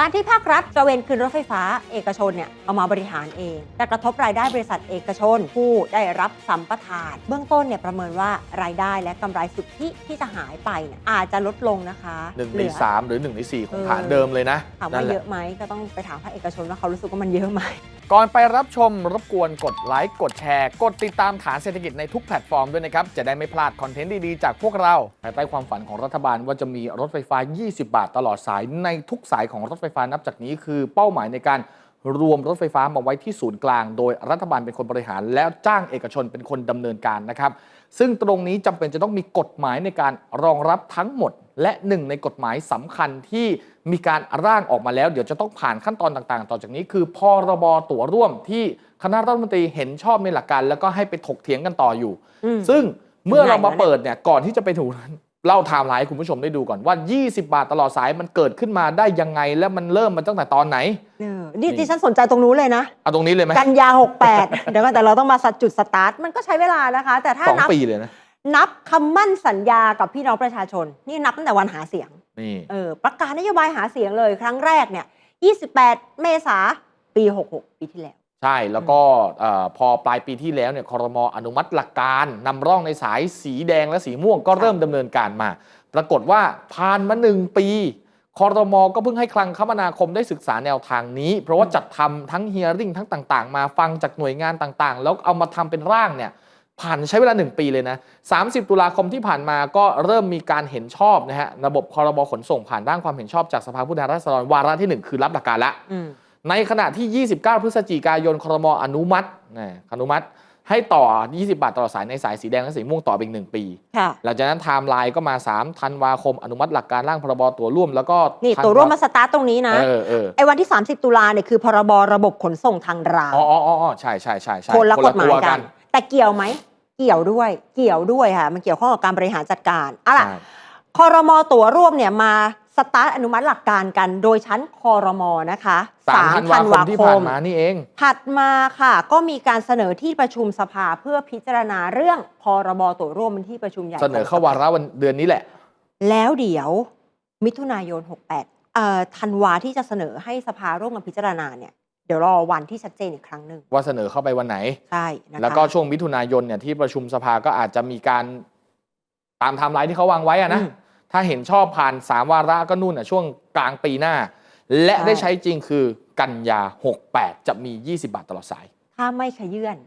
การที่ภาครัฐตระเวนคืนรถไฟฟ้า เอกชนเนี่ยเอามาบริหารเองจะกระทบรายได้บริษัทเอกชน ผู้ได้รับสัมปทาน เบื้องต้นเนี่ยประเมินว่ารายได้และกำไรสุทธิที่จะหายไปเนี่ยอาจจะลดลงนะคะหนึ่งเหในลือสามหรือหนึ่งในสี่ของเออฐานเดิมเลยนะถามนั่ว่านแหเยละอะไหมก็ต้องไปถามภาคเอกชนว่าเขารู้สึกว่ามันเยอะไหม ก่อนไปรับชมรบกวนกดไลค์ กดแชร์ กดติดตามฐานเศรษฐกิจในทุกแพลตฟอร์มด้วยนะครับ จะได้ไม่พลาดคอนเทนต์ดี ๆ จากพวกเราภายใต้ความฝันของรัฐบาลว่าจะมีรถไฟฟ้า 20 บาทตลอดสายในทุกสายของรถไฟฟ้านับจากนี้คือเป้าหมายในการรวมรถไฟฟ้ามาไว้ที่ศูนย์กลาง โดยรัฐบาลเป็นคนบริหาร แล้วจ้างเอกชนเป็นคนดำเนินการนะครับ ซึ่งตรงนี้จำเป็นจะต้องมีกฎหมายในการรองรับทั้งหมด และหนึ่งในกฎหมายสำคัญที่ มีการร่างออกมาแล้ว เดี๋ยวจะต้องผ่านขั้นตอนต่างๆ ต่อจากนี้คือพรบตั๋วร่วมที่คณะรัฐมนตรีเห็นชอบในหลักการ แล้วก็ให้ไปถกเถียงกันต่ออยู่อืมซึ่งเมื่อเรามาไหนวะเนี่ยเปิดเนี่ยก่อนที่จะไปถึงนั้นเล่าไทม์ไลน์ให้คุณผู้ชมได้ดูก่อนว่า 20 บาทตลอดสายมันเกิดขึ้นมาได้ยังไง และมันเริ่มมาตั้งแต่ตอนไหนเออนี่นี่ดิฉันสนใจตรงนู้นเลยนะเอาตรงนี้เลยไหมกันยา 68 เดี๋ยวก่อนแต่เราต้องมาสัดจุดสตาร์ทมันก็ใช้เวลานะคะ แต่ถ้าสองนับปีเลยนะนับคำมั่นสัญญากับพี่น้องประชาชน นี่นับตั้งแต่วันหาเสียง นี่เออประกาศนโยบายหาเสียงเลยครั้งแรกเนี่ย 28 เมษาปี 66 ปีที่แล้ว ใช่แล้วก็เอ่อพอปลายปีที่แล้วเนี่ยคอรมออนุมัติหลักการนำร่องในสายสีแดงและสีม่วงก็เริ่มดำเนินการมา ปรากฏว่าผ่านมาหนึ่งปีคอรมอก็เพิ่งให้คลังคมนาคมได้ศึกษาแนวทางนี้ เพราะว่าจัดทำทั้งเฮียริ่งทั้งต่าง ๆ มาฟังจากหน่วยงานต่างๆ แล้วเอามาทำเป็นร่างเนี่ย ผ่านใช้เวลา 1 ปีเลยนะ 30 ตุลาคมที่ผ่านมาก็เริ่มมีการเห็นชอบนะฮะ ระบบคอรมอขนส่งผ่านร่างความเห็นชอบจากสภาผู้แทนราษฎรวาระที่หนึ่งคือรับหลักการละอืมในขณะที่ 29 พฤศจิกายนครมอนุมัตินะอนุมัติ ให้ต่อ 20 บาทต่อสายในสายสีแดงและสีม่วงต่อไปอีก1ปีค่ะหลังจากนั้นไทม์ไลน์ก็มา 3 ธันวาคม อนุมัติหลักการร่างพรบตัวร่วมแล้วก็นี่ธันตัวร่วมมาสตาร์ทตรงนี้นะเออเออไอ้วันที่ 30 ตุลาเนี่ยคือพรบระบบขนส่งทางรางอ๋ออ๋ออ๋อใช่ใช่ใช่ใช่คนละกฎหมายตัวกัน แต่เกี่ยวไหม เกี่ยวด้วยเกี่ยวด้วยค่ะ มันเกี่ยวข้องกับการบริหารจัดการอะล่ะใช่คอรมอตั๋วร่วมเนี่ยมาสตาร์ทอนุมัติหลักการกันโดยชั้นคอรมอนะคะสามธันวาคมที่ผ่านมานี่เอง ถัดมาค่ะ ก็มีการเสนอที่ประชุมสภาเพื่อพิจารณาเรื่องพรบตั๋วร่วมเป็นที่ประชุมใหญ่เสนอเข้าวาระวันเดือนนี้แหละ แล้วเดี๋ยวมิถุนายน 68เอ่อธันวาที่จะเสนอให้สภาร่วมกันพิจารณาเนี่ย เดี๋ยวรอวันที่ชัดเจนอีกครั้งหนึ่งว่าเสนอเข้าไปวันไหน ใช่นะคะแล้วก็ช่วงมิถุนายนเนี่ยที่ประชุมสภาก็อาจจะมีการตามไทม์ไลน์ที่เขาวางไว้อะนะอืมถ้าเห็นชอบผ่าน3วาระก็นู่นอะช่วงกลางปีหน้า และใช่ได้ใช้จริงคือกันยา 68 จะมี 20 บาทตลอดสาย ถ้าไม่ขยื่น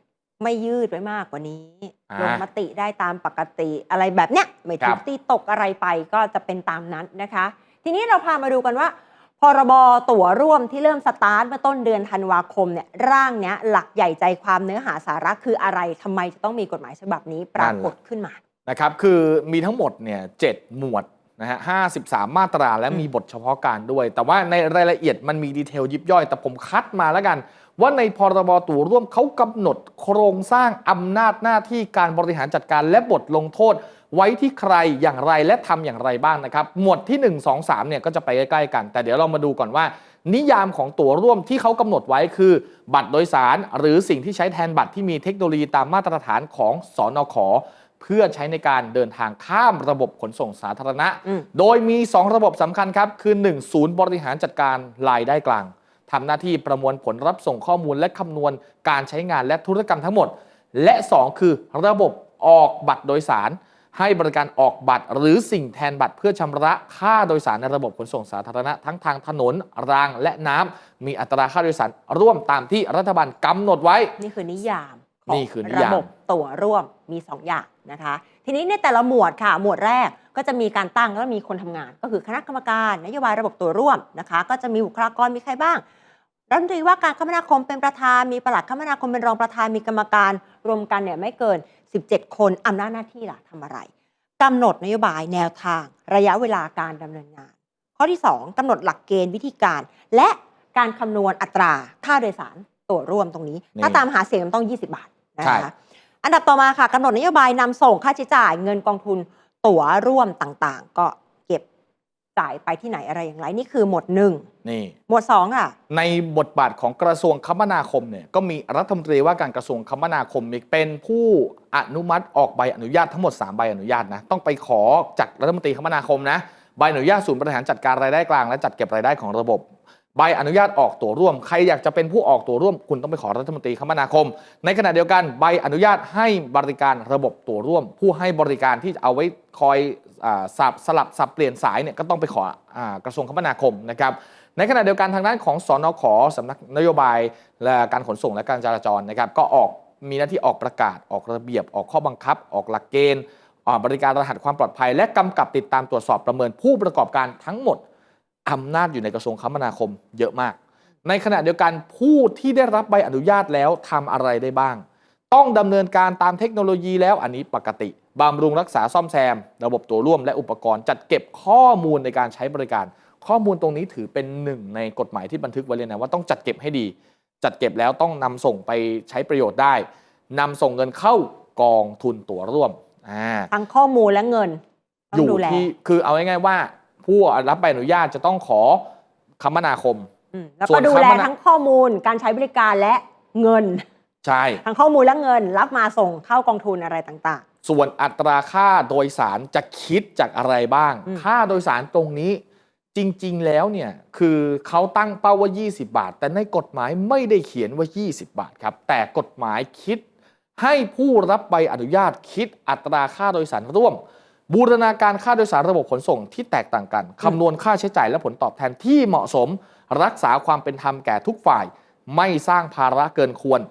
ไม่ยืดไว้มากกว่านี้อ่าลงมติได้ตามปกติอะไรแบบเนี้ยไม่ครัถูบกตีตกอะไรไปก็จะเป็นตามนั้นนะคะ ทีนี้เราพามาดูกันว่า พรบตั๋วร่วมที่เริ่มสตาร์ทเมื่อต้นเดือนธันวาคมเนี่ยร่างเนี้ยหลักใหญ่ใจความเนื้อหาสาระคืออะไรทำไมจะต้องมีกฎหมายฉบับนี้ปรากฏขึ้นมานะครับคือมีทั้งหมดเนี่ยเจ็ดหมวดนะฮะ53มาตราและอืมมีบทเฉพาะการด้วย แต่ว่าในรายละเอียดมันมีดีเทลยิบย่อย แต่ผมคัดมาแล้วกัน ว่าในพรบตั๋วร่วมเขากำหนดโครงสร้างอำนาจหน้าที่การบริหารจัดการและบทลงโทษ ไว้ที่ใครอย่างไรและทำอย่างไรบ้างนะครับ หมวดที่ 1 2 3เนี่ยก็จะไปใกล้ๆกัน แต่เดี๋ยวเรามาดูก่อนว่า นิยามของตั๋วร่วมที่เขากำหนดไว้คือ บัตรโดยสาร หรือสิ่งที่ใช้แทนบัตรที่มีเทคโนโลยีตามมาตรฐานของสอนอขอเพื่อใช้ในการเดินทางข้ามระบบขนส่งสาธารณะอืมโดยมี 2 ระบบสำคัญครับ คือ 1 ศูนย์บริหารจัดการรายได้กลางทำหน้าที่ประมวลผลรับส่งข้อมูลและคำนวณการใช้งานและธุรกรรมทั้งหมด และ 2 คือระบบออกบัตรโดยสาร ให้บริการออกบัตร หรือสิ่งแทนบัตรเพื่อชำระค่าโดยสารในระบบขนส่งสาธารณะทั้งทางถนนรางและน้ำมีอัตราค่าโดยสารร่วมตามที่รัฐบาลกำหนดไว้ นี่คือนิยามของนี่คือนิยามระบบตั๋วร่วมมี 2 อย่างนะคะ ทีนี้ในแต่ละหมวดค่ะ หมวดแรกก็จะมีการตั้งแล้วมีคนทำงาน ก็คือคณะกรรมการนโยบายระบบตั๋วร่วมนะคะ ก็จะมีบุคลากรมีใครบ้าง รัฐมนตรีว่าการคมนาคมเป็นประธานมีปลัดคมนาคมเป็นรองประธานมีกรรมการรวมกันเนี่ยไม่เกิน 17 คนอำนาจหน้าที่ล่ะทำอะไรกำหนดนโยบายแนวทาง ระยะเวลาการดำเนินงาน ข้อที่ 2กำหนดหลักเกณฑ์วิธีการ และการคำนวณอัตราค่าโดยสารตั๋วร่วมตรงนี้นี่ถ้าตามหาเสียงมันต้อง 20 บาทนะใช่คะอันดับต่อมาค่ะกำหนดนโยบายนำส่งค่าใช้จ่ายเงินกองทุนตั๋วร่วมต่างๆ ก็เก็บ จ่ายไปที่ไหนอะไรอย่างไร นี่คือหมวดหนึ่งนี่หมวดสองค่ะ ในบทบาทของกระทรวงคมนาคมเนี่ยก็มีรัฐมนตรีว่าการกระทรวงคมนาคมเป็นผู้อนุมัติออกใบอนุญาตทั้งหมด 3 ใบอนุญาตนะต้องไปขอจากรัฐมนตรีคมนาคมนะใบอนุญาตศูนย์บริหารจัดการรายได้กลางและจัดเก็บรายได้ของระบบใบอนุญาตออกตั๋วร่วม ใครอยากจะเป็นผู้ออกตั๋วร่วม คุณต้องไปขอรัฐมนตรีคมนาคม ในขณะเดียวกันใบอนุญาตให้บริการระบบตั๋วร่วม ผู้ให้บริการที่เอาไว้คอยอา สับสลับสับเปลี่ยนสายเนี่ยก็ต้องไปขออกระทรวงคมนาคมนะครับในขณะเดียวกันทางด้านของสอนขสำนักนโยบายและการขนส่งและการจราจรนะครับก็ออกมีหน้าที่ออกประกาศออกระเบียบออกข้อบังคับ ออกหลักเกณฑ์บริการรหัสความปลอดภัย และกำกับติดตามตรวจสอบประเมินผู้ประกอบการทั้งหมดอำนาจอยู่ในกระทรวงคมนาคมเยอะมาก ในขณะเดียวกันผู้ที่ได้รับใบอนุญาตแล้วทำอะไรได้บ้าง ต้องดำเนินการตามเทคโนโลยีแล้วอันนี้ปกติ บำรุงรักษาซ่อมแซม ระบบตัวร่วมและอุปกรณ์จัดเก็บข้อมูลในการใช้บริการ ข้อมูลตรงนี้ถือเป็นหนึ่งในกฎหมายที่บันทึกไว้เลยนะว่าต้องจัดเก็บให้ดี จัดเก็บแล้วต้องนำส่งไปใช้ประโยชน์ได้นำส่งเงินเข้ากองทุนตั๋วร่วมอ่าทั้งข้อมูลและเงินต้อองยู่ดูแลที่คือเอาง่ายๆว่า ผู้รับใบอนุญาตจะต้องขอคมนาคมอืมแล้วส่ก็วนดูแลคมนาทั้งข้อมูลการใช้บริการและเงิน ใช่ ทั้งข้อมูลและเงิน รับมาส่งเข้ากองทุนอะไรต่าง ส่วนอัตราค่าโดยสารจะคิดจากอะไรบ้างอืมค่าโดยสารตรงนี้จริงๆ แล้วเนี่ยคือเขาตั้งเป้าว่า 20 บาท แต่ในกฎหมายไม่ได้เขียนว่า 20 บาทครับ แต่กฎหมายคิดให้ผู้รับใบอนุญาตคิดอัตราค่าโดยสารร่วม บูรณาการค่าโดยสารระบบขนส่งที่แตกต่างกันคำนวณค่าใช้จ่ายและผลตอบแทนที่เหมาะสม รักษาความเป็นธรรมแก่ทุกฝ่าย ไม่สร้างภาระเกินควร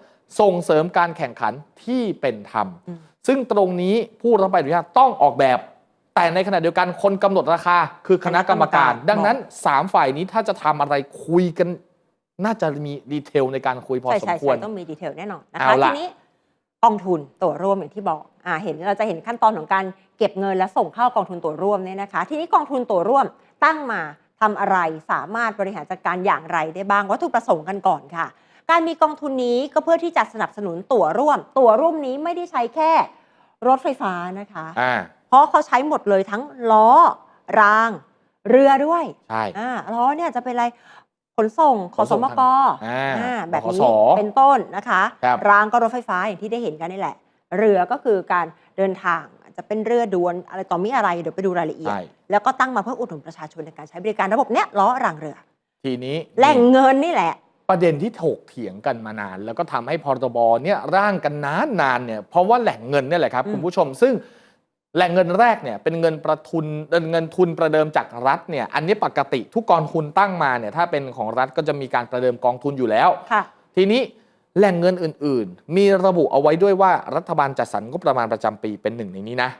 ส่งเสริมการแข่งขันที่เป็นธรรมอืมซึ่งตรงนี้ผู้รับใบอนุญาตต้องออกแบบ แต่ในขณะเดียวกันคนกำหนดราคา คือคณะกรรมการคณะกรรมการ ดังนั้น 3 ฝ่ายนี้ถ้าจะทำอะไรคุยกัน น่าจะมีดีเทลในการคุยพๆอใช่สมใช่ควรใช่ต้องมีดีเทลแน่นอนนะเอาคะล่ะทีนี้กองทุนตัวร่วมอย่างที่บอกอ่าเห็นเราจะเห็นขั้นตอนของการเก็บเงินและส่งเข้ากองทุนตัวร่วมเนี่ยนะคะ ทีนี้กองทุนตัวร่วมตั้งมาทำอะไรสามารถบริหารจัดการอย่างไรได้บ้างวัตถุประสงค์กันก่อนค่ะ การมีกองทุนนี้ก็เพื่อที่จะสนับสนุนตั๋วร่วม ตั๋วร่วมนี้ไม่ได้ใช้แค่รถไฟฟ้านะคะ อ่า เพราะเขาใช้หมดเลยทั้งล้อ ราง เรือด้วยใช่ อ่าล้อเนี่ยจะเป็นอะไรขนส่งขขอนสส่งมทางกอ่าอ่าแบบบขนี้สเป็นต้นนะคะ ครับ รางก็รถไฟฟ้าอย่างที่ได้เห็นกันนี่แหละ เรือก็คือการเดินทางอาจจะเป็นเรือด่วนอะไรต่อมีอะไรเดี๋ยวไปดูรายละเอียด ใช่ แล้วก็ตั้งมาเพื่ออุดหนุนประชาชนในการใช้บริการระบบเนี้ยล้อรางเรือ ทีนี้แหล่งเงินนี่แหละ ประเด็นที่ถกเถียงกันมานาน แล้วก็ทำให้พรบเนี่ยร่างกันนานนานๆเนี่ยเพราะว่าแหล่งเงินเนี่ยแหละครับอืมคุณผู้ชมซึ่งแหล่งเงินแรกเนี่ยเป็นเงินประทุนเงินเงินทุนประเดิมจากรัฐเนี่ยอันนี้ปกติทุกกองทุนตั้งมาเนี่ยถ้าเป็นของรัฐก็จะมีการประเดิมกองทุนอยู่แล้วค่ะทีนี้แหล่งเงินอื่น ๆ มีระบุเอาไว้ด้วยว่ารัฐบาลจัดสรรงบประมาณประจำปีเป็นหนึ่งในนี้นะ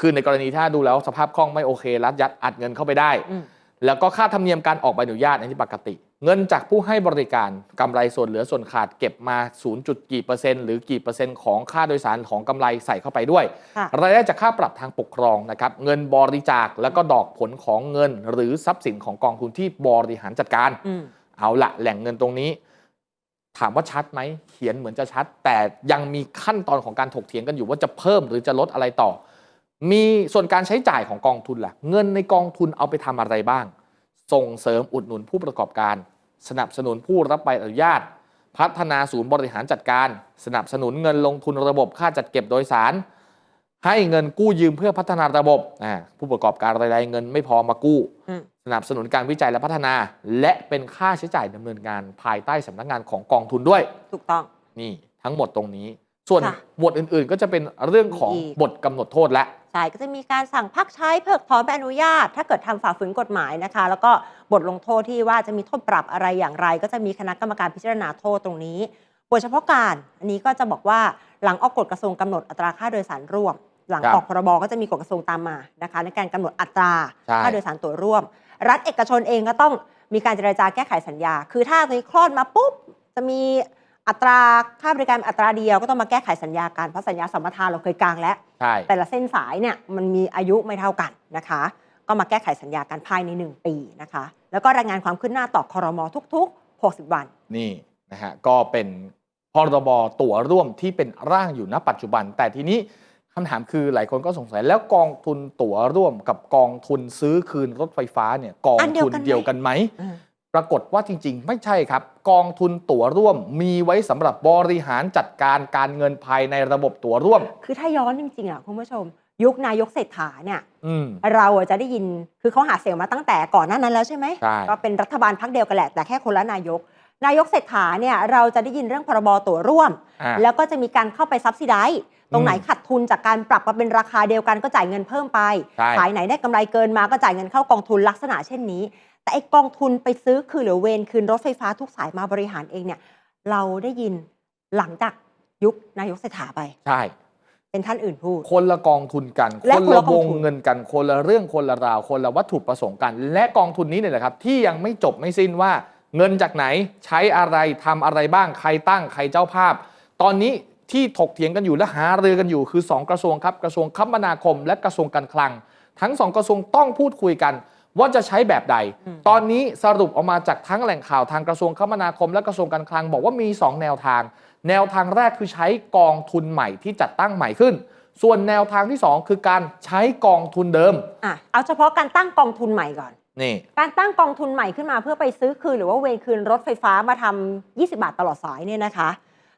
คือในกรณีถ้าดูแล้วสภาพคล่องไม่โอเค รัฐยัดอัดเงินเข้าไปได้อืมแล้วก็ค่าธรรมเนียมการออกใบอนุญาตอันนี้ปกติ เงินจากผู้ให้บริการกำไรส่วนเหลือส่วนขาดเก็บมา 0. จุดกี่เปอร์เซ็นต์หรือกี่เปอร์เซ็นต์ของค่าโดยสารของกำไรใส่เข้าไปด้วยค่ะรายได้จากค่าปรับทางปกครองนะครับเงินบริจาคแล้วก็ดอกผลของเงิน หรือทรัพย์สินของกองทุนที่บริหารจัดการอืมเอาละแหล่งเงินตรงนี้ ถามว่าชัดไหมเขียนเหมือนจะชัด แต่ยังมีขั้นตอนของการถกเถียงกันอยู่ว่าจะเพิ่มหรือจะลดอะไรต่อ มีส่วนการใช้จ่ายของกองทุนล่ะ เงินในกองทุนเอาไปทำอะไรบ้างส่งเสริมอุดหนุนผู้ประกอบการ สนับสนุนผู้รับใบอนุญาต พัฒนาศูนย์บริหารจัดการ สนับสนุนเงินลงทุนระบบค่าจัดเก็บโดยสาร ให้เงินกู้ยืมเพื่อพัฒนาระบบอ่าผู้ประกอบการรายๆเงินไม่พอมากู้อืมสนับสนุนการวิจัยและพัฒนา และเป็นค่าใช้จ่ายดำเนินงานภายใต้สำนักงานของกองทุนด้วย ถูกต้องนี่ทั้งหมดตรงนี้ ส่วนค่ะหมวดอื่นๆ ก็จะเป็นเรื่องของมีอีกบทกำหนดโทษและ ใช่ก็จะมีการสั่งพักใช้เพิกถอนใบอนุญาต ถ้าเกิดทำฝ่าฝืนกฎหมายนะคะ แล้วก็บทลงโทษที่ว่าจะมีโทษปรับอะไรอย่างไร ก็จะมีคณะกรรมการพิจารณาโทษตรงนี้บทเฉพาะการอันนี้ก็จะบอกว่าหลังออกกฎกระทรวงกำหนดอัตราค่าโดยสารร่วม หลังครับออกพรบก็จะมีกฎกระทรวงตามมานะคะ ในการกำหนดอัตราใช่ค่าโดยสารตั๋วร่วม รัฐเอกชนเองก็ต้องมีการเจรจาแก้ไขสัญญา คือถ้าตอนนี้คลอดมาปุ๊บจะมี อัตราค่าบริการอัตราเดียวก็ต้องมาแก้ไขสัญญากันเพราะสัญญาสัมปทานเราเคยกางแล้ว ใช่ แต่ละเส้นสายเนี่ยมันมีอายุไม่เท่ากันนะคะ ก็มาแก้ไขสัญญากันภายใน 1 ปีนะคะ แล้วก็รายงานความคืบหน้าต่อคอรมอทุก ๆ 60 วัน นี่นะฮะก็เป็นพรบตั๋วร่วมที่เป็นร่างอยู่ณปัจจุบัน แต่ทีนี้คำถามคือหลายคนก็สงสัยแล้วกองทุนตั๋วร่วมกับกองทุนซื้อคืนรถไฟฟ้าเนี่ยกองอันเดียวทุนกันไหมเดียวกันไหม ปรากฏว่าจริง ๆ ไม่ใช่ครับ กองทุนตั๋วร่วมมีไว้สำหรับบริหารจัดการการเงินภายในระบบตั๋วร่วม คือถ้าย้อนจริงๆอะคุณผู้ชม ยุคนายกเศรษฐาเนี่ยอืมเราอะจะได้ยินคือเขาหาเสียงมาตั้งแต่ก่อนหน้านั้นแล้วใช่ไหมใช่ก็เป็นรัฐบาลพักเดียวกันแหละแต่แค่คนละนายก นายกเศรษฐาเนี่ยเราจะได้ยินเรื่องพรบตั๋วร่วมอะแล้วก็จะมีการเข้าไปซับซิไดตรงไหนอืมขาดทุนจากการปรับมาเป็นราคาเดียวกันก็จ่ายเงินเพิ่มไปใช่ขายไหนได้กำไรเกินมาก็จ่ายเงินเข้ากองทุนลักษณะเช่นนี้ แต่ไอ้กองทุนไปซื้อคืนหรือเวนคืนรถไฟฟ้าทุกสายมาบริหารเองเนี่ย เราได้ยินหลังจากยุคนายกเศรษฐาไป ใช่ เป็นท่านอื่นพูด คนละกองทุนกัน และคนคนละละกวองงทุน เงินกัน คนละเรื่องคนละราว คนละวัตถุประสงค์กัน และกองทุนนี้เนี่ยแหละครับ ที่ยังไม่จบไม่สิ้นว่า เงินจากไหนใช้อะไรทำอะไรบ้างใครตั้งใครเจ้าภาพ ตอนนี้ที่ถกเถียงกันอยู่และหารือกันอยู่คือ 2 กระทรวงครับกระทรวงคมนาคม และกระทรวงการคลัง ทั้งสองกระทรวงต้องพูดคุยกัน ว่าจะใช้แบบใดอืมตอนนี้สรุปออกมาจากทั้งแหล่งข่าวทางกระทรวงคมนาคมและกระทรวงการคลังบอกว่ามี 2 แนวทาง แนวทางแรกคือใช้กองทุนใหม่ที่จัดตั้งใหม่ขึ้น ส่วนแนวทางที่ 2 คือการใช้กองทุนเดิมอะเอาเฉพาะการตั้งกองทุนใหม่ก่อน นี่ การตั้งกองทุนใหม่ขึ้นมาเพื่อไปซื้อคืนหรือว่าเวรคืนรถไฟฟ้ามาทำ20 บาทตลอดสายเนี่ยนะคะ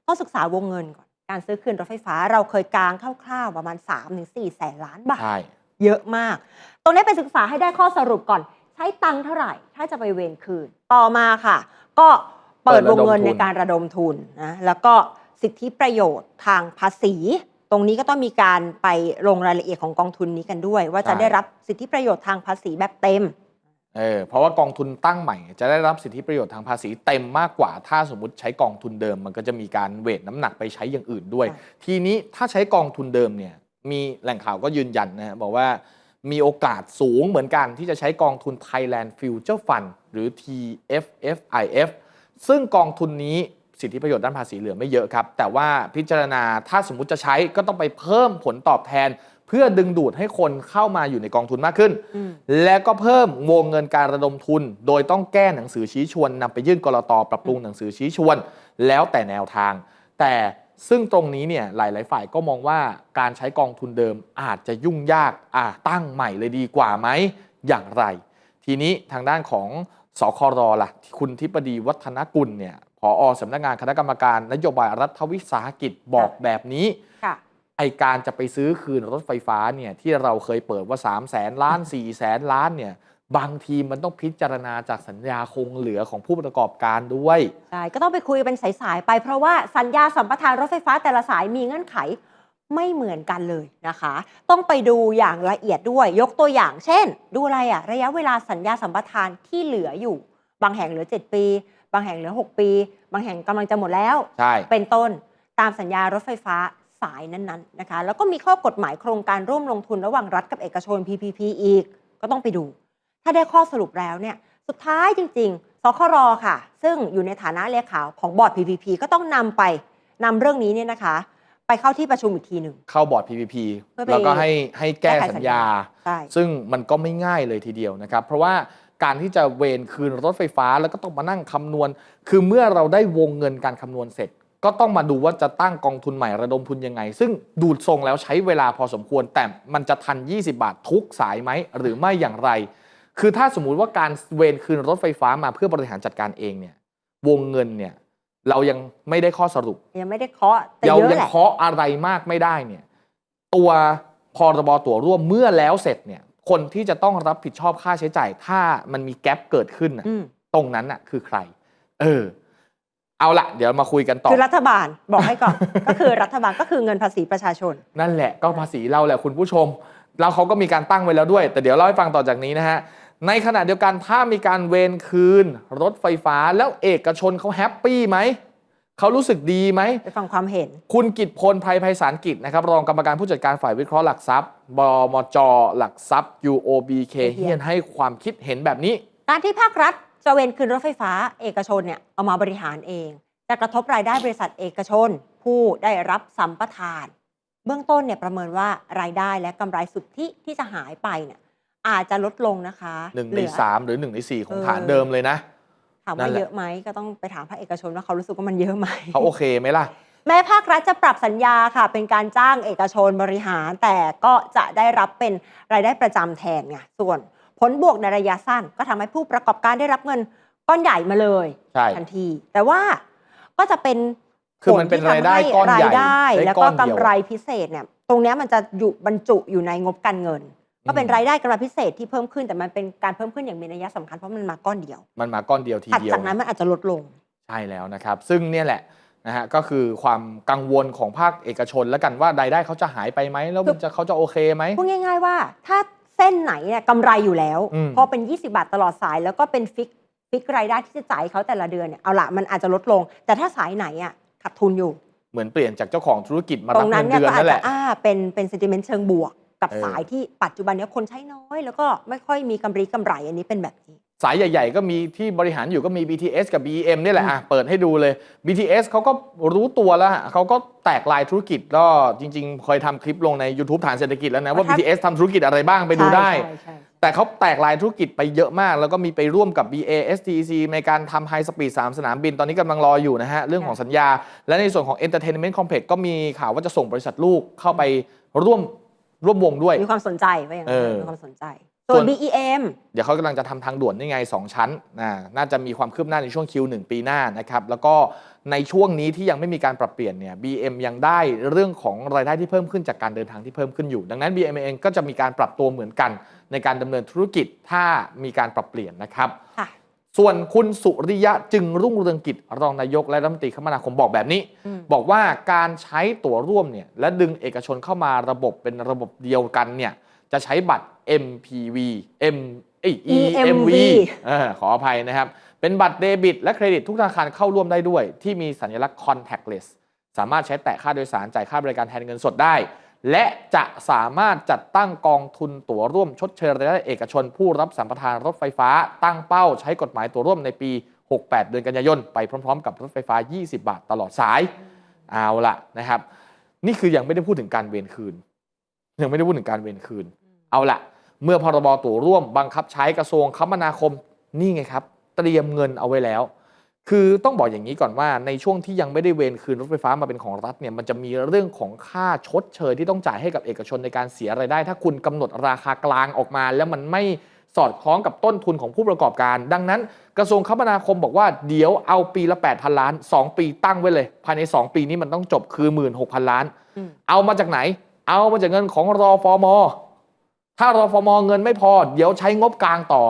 ต้องศึกษาวงเงินก่อน การซื้อคืนรถไฟฟ้าเราเคยกางคร่าวๆประมาณ 3-4แสนล้านบาทใช่ เยอะมาก ตรงนี้ไปศึกษาให้ได้ข้อสรุปก่อน ใช้ตังค์เท่าไหร่ ถ้าจะไปเวรคืน ต่อมาค่ะ ก็เปิดวงเงินในการระดมทุนนะ แล้วก็สิทธิประโยชน์ทางภาษี ตรงนี้ก็ต้องมีการไปลงรายละเอียดของกองทุนนี้กันด้วย ว่าจะได้รับสิทธิประโยชน์ทางภาษีแบบเต็มเออเพราะว่ากองทุนตั้งใหม่ จะได้รับสิทธิประโยชน์ทางภาษีเต็มมากกว่า ถ้าสมมติใช้กองทุนเดิม มันก็จะมีการเวทน้ำหนักไปใช้อย่างอื่นด้วยใช่ทีนี้ถ้าใช้กองทุนเดิมเนี่ย มีแหล่งข่าวก็ยืนยันนะฮะบอกว่ามีโอกาสสูงเหมือนกันที่จะใช้กองทุน Thailand Future Fund หรือ TFFIF ซึ่งกองทุนนี้สิทธิประโยชน์ด้านภาษีเหลือไม่เยอะครับ แต่ว่าพิจารณาถ้าสมมุติจะใช้ก็ต้องไปเพิ่มผลตอบแทน เพื่อดึงดูดให้คนเข้ามาอยู่ในกองทุนมากขึ้นอืมและก็เพิ่มวงเงินการระดมทุน โดยต้องแก้หนังสือชี้ชวนนำไปยื่นกรตปรับปรุงหนังสือชี้ชวน แล้วแต่แนวทาง แต่ ซึ่งตรงนี้เนี่ยหลาย ๆ ฝ่ายก็มองว่าการใช้กองทุนเดิมอาจจะยุ่งยากอะตั้งใหม่เลยดีกว่าไหมอย่างไร ทีนี้ทางด้านของสครล่ะคุณทิปดีวัฒนกุลเนี่ยผอสำนักงานคณะกรรมการนโยบายรัฐวิสาหกิจบอกแบบนี้ค่ะไอการจะไปซื้อคืนรถไฟฟ้าเนี่ยที่เราเคยเปิดว่า 3 0 0แสนล้าน 4 0 0แสนล้านเนี่ย บางทีมันต้องพิจารณาจากสัญญาคงเหลือของผู้ประกอบการด้วย ใช่ก็ต้องไปคุยเป็นสายๆไปเพราะว่าสัญญาสัมปทานรถไฟฟ้าแต่ละสายมีเงื่อนไขไม่เหมือนกันเลยนะคะ ต้องไปดูอย่างละเอียดด้วย ยกตัวอย่างเช่น ดูอะไรอะระยะเวลาสัญญาสัมปทานที่เหลืออยู่ บางแห่งเหลือ 7 ปี บางแห่งเหลือ 6 ปี บางแห่งกำลังจะหมดแล้ว ใช่ เป็นต้นตามสัญญารถไฟฟ้าสายนั้นๆนะคะ แล้วก็มีข้อกฎหมายโครงการร่วมลงทุนระหว่างรัฐกับเอกชน PPP อีกก็ต้องไปดู ถ้าได้ข้อสรุปแล้วเนี่ยสุดท้ายจริง ๆ สครค่ะ ซึ่งอยู่ในฐานะเลขาของบอร์ด PPP ก็ต้องนำไปนำเรื่องนี้เนี่ยนะคะ ไปเข้าที่ประชุมอีกทีหนึ่ง เข้าบอร์ด PPP เพื่อไปแล้วก็ให้ให้แก้แก้ไขสัญญาใช่ซึ่งมันก็ไม่ง่ายเลยทีเดียวนะครับ เพราะว่าการที่จะเวนคืนรถไฟฟ้าแล้วก็ต้องมานั่งคำนวณ คือเมื่อเราได้วงเงินการคำนวณเสร็จ ก็ต้องมาดูว่าจะตั้งกองทุนใหม่ระดมทุนยังไง ซึ่งดูดทรงแล้วใช้เวลาพอสมควร แต่มันจะทัน 20 บาททุกสายไหมหรือไม่อย่างไร คือถ้าสมมุติว่าการเวนคืนรถไฟฟ้ามาเพื่อบริหารจัดการเองเนี่ยวงเงินเนี่ยเรายังไม่ได้ข้อสรุป ยังไม่ได้เคาะแต่เราเยอะยังแหละเคาะอะไรมากไม่ได้เนี่ยตัวพรบตั๋วร่วมเมื่อแล้วเสร็จเนี่ยคนที่จะต้องรับผิดชอบค่าใช้จ่าย ถ้ามันมีแกลบเกิดขึ้นน่ะอืมตรงนั้นน่ะคือใคร เออ เอาละเดี๋ยวมาคุยกันต่อ คือรัฐบาลบอกให้ก่อน ก็คือรัฐบาลก็คือเงินภาษีประชาชน นั่นแหละก็ภาษีเราแหละคุณผู้ชม แล้วเขาก็มีการตั้งไว้แล้วด้วย แต่เดี๋ยวเล่าให้ฟังต่อจากนี้นะฮะ ในขณะเดียวกันถ้ามีการเวนคืน รถไฟฟ้าแล้วเอกชนเขาแฮปปี้ไหมเขารู้สึกดีไหมไปฟังความเห็น คุณกิตพลภัยไพศาลกิจนะครับรองกรรมการผู้จัดการฝ่ายวิเคราะห์หลักทรัพย์บมจ หลักทรัพย์ UOB เคเฮียนให้ความคิดเห็นแบบนี้ การที่ภาครัฐจะเวนคืนรถไฟฟ้า เอกชนเนี่ยเอามาบริหารเองจะกระทบรายได้บริษัทเอกชน ผู้ได้รับสัมปทาน เบื้องต้นเนี่ยประเมินว่ารายได้และกำไรสุทธิที่จะหายไปเนี่ย อาจจะลดลงนะคะ1เหในลือ3หรือ1ใน4ของเออฐานเดิมเลยนะ ถามนั่ว่านแหละเยอะไหมก็ต้องไปถามภาคเอกชนว่าเขารู้สึกว่ามันเยอะไหมเขาโอเคไหมล่ะ แม้ภาครัฐจะปรับสัญญาค่ะ เป็นการจ้างเอกชนบริหาร แต่ก็จะได้รับเป็นรายได้ประจำแทนไงส่วนผลบวกในระยะสั้น ก็ทำให้ผู้ประกอบการได้รับเงินก้อนใหญ่มาเลยใช่ทันที แต่ว่าก็จะเป็นคือมันเป็นรายได้ก้อนใหญ่รายได้ได้แล้วก้ก็อนเดียวกำไรพิเศษเนี่ย ตรงเนี้ยมันจะอยู่บรรจุอยู่ในงบการเงิน ก็เป็นอืมรายได้กำไรพิเศษที่เพิ่มขึ้นแต่มันเป็นการเพิ่มขึ้นอย่างมีนัยสำคัญเพราะมันมาก้อนเดียว มันมาก้อนเดียวทีถัดเดียวจากนั้นมันอาจจะลดลงใช่แล้วนะครับ ซึ่งเนี่ยแหละนะฮะก็คือความกังวลของภาคเอกชนแล้วกันว่ารายได้เขาจะหายไปไหมแล้วมันจะเขาจะโอเคไหมพูดง่าย ๆว่า ถ้าเส้นไหนเนี่ยกำไรอยู่แล้วอืมพอเป็น 20 บาทตลอดสาย แล้วก็เป็นฟิกฟิกรายได้ที่จะจ่ายเขาแต่ละเดือนเนี่ยเอาละมันอาจจะลดลง แต่ถ้าสายไหนอะขาดทุนอยู่ เหมือนเปลี่ยนจากเจ้าของธุรกิจมาตรัรบงเงินั้นนเนี่ยเดือนก็อาจนั่นแหจะละอ่าเป็นเป็นเซนติเมนต์เชิงบวก กับเออสายที่ปัจจุบันเนี้คนใช้น้อย แล้วก็ไม่ค่อยมีกำไรกำไรอันนี้เป็นแบบนี้ สายใหญ่ ๆ ก็มีที่บริหารอยู่ก็มี BTS กับ BEM นี่แหละอะเปิดให้ดูเลย BTS เขาก็รู้ตัวแล้วฮะเขาก็แตกลายธุรกิจก็จริง ๆ เคยทำคลิปลงใน YouTube ฐานเศรษฐกิจแล้วนะว่าครับ BTS ทำธุรกิจอะไรบ้างไปดูได้ใช่ใช่ แต่เขาแตกลายธุรกิจไปเยอะมาก แล้วก็มีไปร่วมกับ BA STC ในการทำไฮสปีด3สนามบินตอนนี้กำลังรออยู่นะฮะ เรื่องของสัญญา และในส่วนของ Entertainment Complex ก็มีข่าวว่าจะส่งบริษัทลูกเข้าไปร่วม ร่วมวงด้วย มีความสนใจว่าอย่างเอนั้นอมีความสนใจ ส่ส่ววนน BEM เดี๋ยวเขากำลังจะทำทางด่วนนี่ไง 2 ชั้นนะน่าจะมีความคืบหน้าในช่วง Q1 ปีหน้านะครับ แล้วก็ในช่วงนี้ที่ยังไม่มีการปรับเปลี่ยนเนี่ย BM ยังได้เรื่องของรายได้ที่เพิ่มขึ้นจากการเดินทางที่เพิ่มขึ้นอยู่ ดังนั้น BM เองก็จะมีการปรับตัวเหมือนกันในการดำเนินธุรกิจถ้ามีการปรับเปลี่ยนนะครับค่ะ ส่วนคุณสุริยะจึงรุ่งเรืองกิจรองนายกและรัฐมนตรีคมนาคมบอกแบบนี้อืมบอกว่าการใช้ตั๋วร่วมเนี่ยและดึงเอกชนเข้ามาระบบเป็นระบบเดียวกันเนี่ยจะใช้บัตร MPV M เอ้ย EMV เออขออภัยนะครับ เป็นบัตรเดบิต และเครดิตทุกธนาคารเข้าร่วมได้ด้วย ที่มีสัญลักษณ์ contactless สามารถใช้แตะค่าโดยสารจ่ายค่าบริการแทนเงินสดได้ และจะสามารถจัดตั้งกองทุนตั๋วร่วมชดเชยรายได้เอกชน ผู้รับสัมปทานรถไฟฟ้า ตั้งเป้าใช้กฎหมายตั๋วร่วมในปี 68 เดือนกันยายนไปพร้อมๆ กับรถไฟฟ้า 20 บาทตลอดสายเอาละนะครับ นี่คือยังไม่ได้พูดถึงการเวรคืน ยังไม่ได้พูดถึงการเวรคืน เอาละเมื่อพรบตั๋วร่วมบังคับใช้กระทรวงคมนาคมนี่ไงครับ เตรียมเงินเอาไว้แล้ว คือต้องบอกอย่างนี้ก่อนว่าในช่วงที่ยังไม่ได้เวรคืนรถไฟฟ้ามาเป็นของรัฐเนี่ยมันจะมีเรื่องของค่าชดเชยที่ต้องจ่ายให้กับเอกชนในการเสียรายได้ ถ้าคุณกำหนดราคากลางออกมา แล้วมันไม่สอดคล้องกับต้นทุนของผู้ประกอบการ ดังนั้น กระทรวงคมนาคมบอกว่าเดี๋ยวเอาปีละ 8,000 ล้าน 2 ปีตั้งไว้เลย ภายใน 2 ปีนี้มันต้องจบคือ 16,000 ล้านอืมเอามาจากไหน เอามาจากเงินของรอฟอมถ้ารอฟอมเงินไม่พอ เดี๋ยวใช้งบกลางต่อ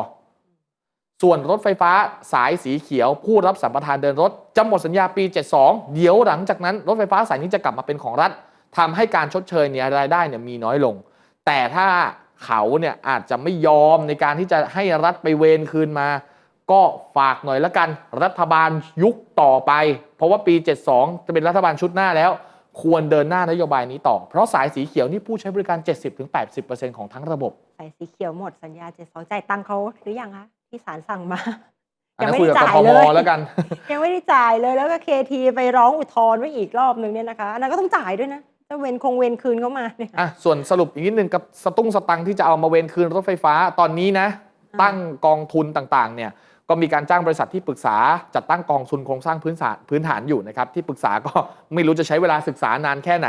ส่วนรถไฟฟ้าสายสีเขียว ผู้รับสัมปทานเดินรถจะหมดสัญญาปี 72 เดี๋ยวหลังจากนั้น รถไฟฟ้าสายนี้จะกลับมาเป็นของรัฐทำให้การชดเชยเนี่ยรายได้เนี่ยมีน้อยลง แต่ถ้าเขาเนี่ยอาจจะไม่ยอมในการที่จะให้รัฐไปเวรคืนมา ก็ฝากหน่อยละกันรัฐบาลยุคต่อไป เพราะว่าปี 72 จะเป็นรัฐบาลชุดหน้าแล้ว ควรเดินหน้านโยบายนี้ต่อ เพราะสายสีเขียวนี่ผู้ใช้บริการ 70-80%ของทั้งระบบ สายสีเขียวหมดสัญญาเจ็ดสองจ่ายตังค์เขาหรือยังคะ ที่ศาลสั่งมา อันยังนั้นไม่คุยได้กับกจ่ายทมเลยแล้วกัน ยังไม่ได้จ่ายเลยแล้วก็เคทีไปร้องอุทธรณ์ไว้อีกรอบนึงเนี่ยนะคะอันนั้นก็ต้องจ่ายด้วยนะจะเวนคงเวนคืนเข้ามาเนี่ย อะส่วนสรุปอีกนิดนึงกับสตุ้งสตังค์ที่จะเอามาเวนคืนรถไฟฟ้าตอนนี้นะ อ่า ตั้งกองทุนต่างๆเนี่ยก็มีการจ้างบริษัทที่ปรึกษาจัดตั้งกองทุนโครงสร้างพื้นฐานพื้นฐานอยู่นะครับที่ปรึกษาก็ ไม่รู้จะใช้เวลาศึกษานานแค่ไหน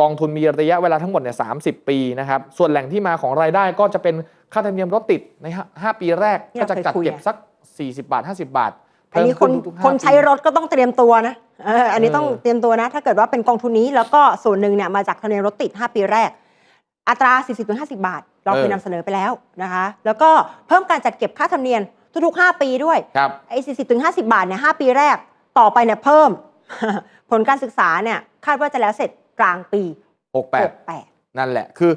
กองทุนมีระยะเวลาทั้งหมดเนี่ยสาปีนะครับ ส่วนแหล่งที่มาของรายได้ก็จะเป็นค่าธรรมเนียมรถติดในห้าห้าปีแรกที่ก็เราจะจัดเคยคุยเก็บอะสัก 40 บาท 50 บาทอันนี้คนเพิ่มทุกๆห้าคนใช้ปีรถก็ต้องเตรียมตัวนะเอออันนี้ต้องเออเตรียมตัวนะ ถ้าเกิดว่าเป็นกองทุนนี้แล้วก็ส่วนหนึ่งเนี่ยมาจากธรรมเนียมรถติด 5 ปีแรก อัตรา 40-50 บาท เราเคยนำเสนอไปแล้วนะคะ แล้วก็เพิ่มการจัดเก็บค่าธรรมเนียมทุกๆ 5 ปีด้วยครับไอ้40-50บาทเนี่ย5ปีแรก ต่อไปเนี่ยเพิ่ม ผลการศึกษาเนี่ยคาดว่าจะแล้วเสร็จ กลางปี 68 68 นั่นแหละ คือ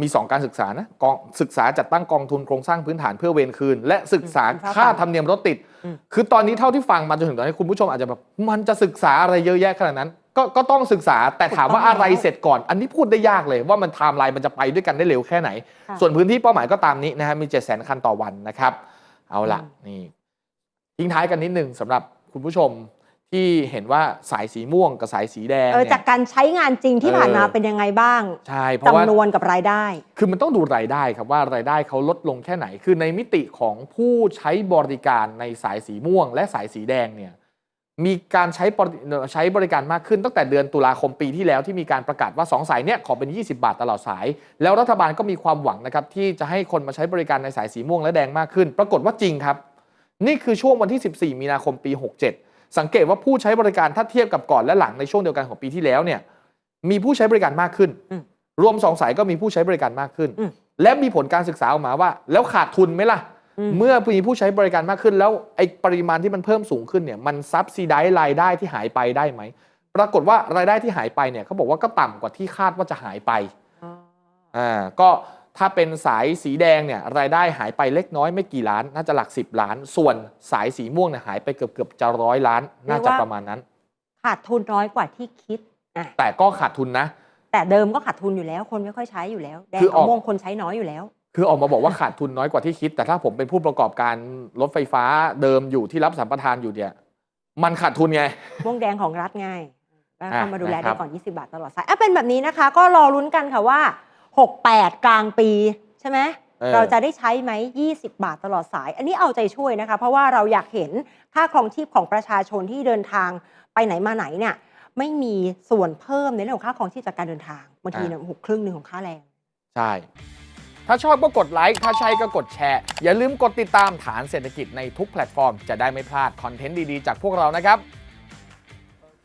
มี 2 การศึกษานะกองศึกษาจัดตั้งกองทุนโครงสร้างพื้นฐานเพื่อเวรคืน และศึกษาอืมค่าธรรมเนียมรถติด อืม คือตอนนี้เท่าที่ฟังมาจนถึงตอนนี้คุณผู้ชมอาจจะแบบมันจะศึกษาอะไรเยอะแยะขนาดนั้น ก็ก็ต้องศึกษาแต่ถามว่าอะไรเสร็จก่อน อันนี้พูดได้ยากเลยว่ามันไทม์ไลน์มันจะไปด้วยกันได้เร็วแค่ไหน ค่ะ ส่วนพื้นที่เป้าหมายก็ตามนี้นะฮะมี 7 0 0 0 0คันต่อวันนะครับ เอาละอืมนี่ทิ้งท้ายกันนิดนึงสำหรับคุณผู้ชม ที่เห็นว่าสายสีม่วงกับสายสีแดงเออเนี่ยจากการใช้งานจริงที่เออผ่านมาเป็นยังไงบ้างใช่เพราะว่า จำนวนกับรายได้ คือมันต้องดูรายได้ครับว่ารายได้เขาลดลงแค่ไหน คือในมิติของผู้ใช้บริการในสายสีม่วง และสายสีแดงเนี่ยมีการใช้บริใช้บริการมากขึ้นตั้งแต่เดือนตุลาคมปีที่แล้วที่มีการประกาศว่า 2 สายเนี่ยขอเป็น 20 บาทตลอดสาย แล้วรัฐบาลก็มีความหวังนะครับที่จะให้คนมาใช้บริการในสายสีม่วงและแดงมากขึ้น ปรากฏว่าจริงครับ นี่คือช่วงวันที่ 14 มีนาคมปี 67 สังเกตว่าผู้ใช้บริการถ้าเทียบกับก่อนและหลังในช่วงเดียวกันของปีที่แล้วเนี่ย มีผู้ใช้บริการมากขึ้นอืมรวมสองสายก็มีผู้ใช้บริการมากขึ้นอืมและมีผลการศึกษาออกมาว่า แล้วขาดทุนไหมล่ะอืมเมื่อมีผู้ใช้บริการมากขึ้น แล้วไอ้ปริมาณที่มันเพิ่มสูงขึ้นเนี่ยมันซับซีไดรายได้ที่หายไปได้ไหมปรากฏว่ารายได้ที่หายไปเนี่ยเขาบอกว่าก็ต่ำกว่าที่คาดว่าจะหายไปอ่าก็ ถ้าเป็นสายสีแดงเนี่ยรายได้หายไปเล็กน้อยไม่กี่ล้าน น่าจะหลัก 10 ล้าน ส่วนสายสีม่วงเนี่ยหายไปเกือบเกือบจะร้อยล้าน น่าจะประมาณนั้น ขาดทุนน้อยกว่าที่คิดอะแต่ก็ขาดทุนนะ แต่เดิมก็ขาดทุนอยู่แล้ว คนไม่ค่อยใช้อยู่แล้วแดงคืออกัอบกม่วงคนใช้น้อยอยู่แล้ว คือออกมาบอกว่าขาดทุนน้อยกว่าที่คิด แต่ถ้าผมเป็นผู้ประกอบการรถไฟฟ้าเดิมอยู่ที่รับสัมปทานอยู่เนี่ยมันขาดทุนไงม่วงแดงของรัฐไงก็อะเข้ามาดูแลนะครับได้ก่อน 20 บาทตลอดสายอะเป็นแบบนี้นะคะ ก็รอลุ้นกันค่ะว่า 68 กลางปีใช่ไหมออ เราจะได้ใช้ไหม 20 บาทตลอดสาย อันนี้เอาใจช่วยนะคะ เพราะว่าเราอยากเห็นค่าครองชีพของประชาชนที่เดินทางไปไหนมาไหนเนี่ยไม่มีส่วนเพิ่มในเรื่องของค่าครองชีพจากการเดินทางบางทีเนี่ยโอ้โหครึ่งหนึ่งของค่าแรง ใช่ ถ้าชอบก็กดไลค์ ถ้าใช่ก็กดแชร์ อย่าลืมกดติดตามฐานเศรษฐกิจในทุกแพลตฟอร์ม จะได้ไม่พลาดคอนเทนต์ดี ๆ จากพวกเรานะครับ